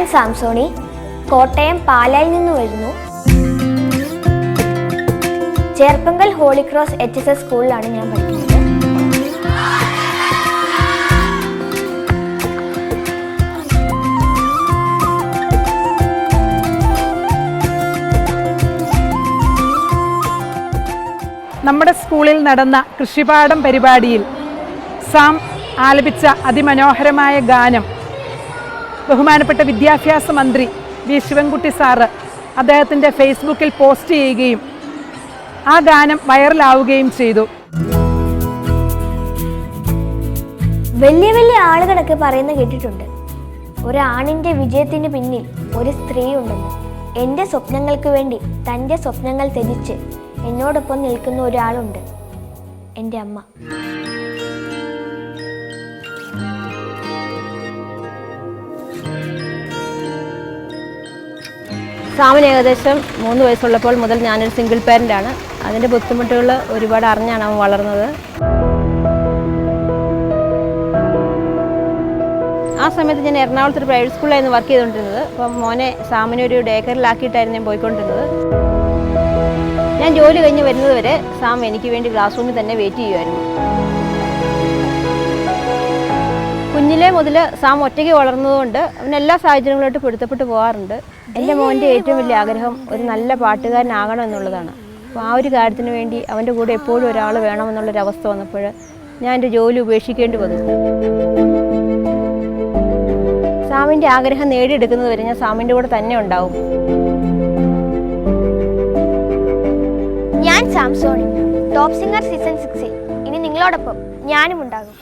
ഞാൻ സാംസോണി. കോട്ടയം പാലായിൽ നിന്ന് വരുന്നു. Cherpunkal holy cross H S S സ്കൂളിലാണ് ഞാൻ പഠിക്കുന്നത്. നമ്മുടെ സ്കൂളിൽ നടന്ന കൃഷിപാഠം പരിപാടിയിൽ സാം ആലപിച്ച അതിമനോഹരമായ ഗാനം ബഹുമാനപ്പെട്ട വിദ്യാഭ്യാസ മന്ത്രി വി. ശിവൻകുട്ടി സാറ് അദ്ദേഹത്തിന്റെ ഫേസ്ബുക്കിൽ പോസ്റ്റ് ചെയ്യുകയും ആ ഗാനം വൈറലാവുകയും ചെയ്തു. വലിയ വലിയ ആളുകളൊക്കെ പറയുന്ന കേട്ടിട്ടുണ്ട്. ഒരാണിന്റെ വിജയത്തിന് പിന്നിൽ ഒരു സ്ത്രീ ഉണ്ടെന്ന് എന്റെ സ്വപ്നങ്ങൾക്ക് വേണ്ടി തന്റെ സ്വപ്നങ്ങൾ ത്യജിച്ച് എന്നോടൊപ്പം നിൽക്കുന്ന ഒരാളുണ്ട് എന്റെ അമ്മ. സാമിന് ഏകദേശം മൂന്ന് വയസ്സുള്ളപ്പോൾ മുതൽ ഞാനൊരു സിംഗിൾ പാരന്റാണ് അതിന്റെ ബുദ്ധിമുട്ടുകൾ ഒരുപാട് അറിഞ്ഞാണ് അവൻ വളർന്നത്. ആ സമയത്ത് ഞാൻ എറണാകുളത്ത് ഒരു പ്രൈവറ്റ് സ്കൂളിലായിരുന്നു വർക്ക് ചെയ്തുകൊണ്ടിരുന്നത്. അപ്പം മോനെ സാമിനെ ഒരു ഡേ കെയറിലാക്കിയിട്ടായിരുന്നു ഞാൻ പോയിക്കൊണ്ടിരുന്നത്. ഞാൻ ജോലി കഴിഞ്ഞ് വരുന്നത് വരെ സാം എനിക്ക് വേണ്ടി ക്ലാസ് റൂമിൽ തന്നെ വെയിറ്റ് ചെയ്യുമായിരുന്നു. കുഞ്ഞിലെ മുതൽ സാം ഒറ്റയ്ക്ക് വളർന്നതുകൊണ്ട് അവൻ എല്ലാ സാഹചര്യങ്ങളായിട്ട് പൊരുത്തപ്പെട്ട് പോകാറുണ്ട്. എന്റെ മോന്റെ ഏറ്റവും വലിയ ആഗ്രഹം ഒരു നല്ല പാട്ടുകാരനാകണം എന്നുള്ളതാണ്. അപ്പോൾ ആ ഒരു കാര്യത്തിന് വേണ്ടി അവന്റെ കൂടെ എപ്പോഴും ഒരാൾ വേണമെന്നുള്ളൊരവസ്ഥ വന്നപ്പോൾ ഞാൻ എന്റെ ജോലി ഉപേക്ഷിക്കേണ്ടി വന്നു. സാമിന്റെ ആഗ്രഹം നേടിയെടുക്കുന്നത് വരെ ഞാൻ സാമിന്റെ കൂടെ തന്നെ ഉണ്ടാവും. ഞാൻ സാംസോണി ടോപ്പ് സിംഗർ സീസൺ സിക്സിൽ. ഇനി നിങ്ങളോടൊപ്പം ഞാനും ഉണ്ടാകും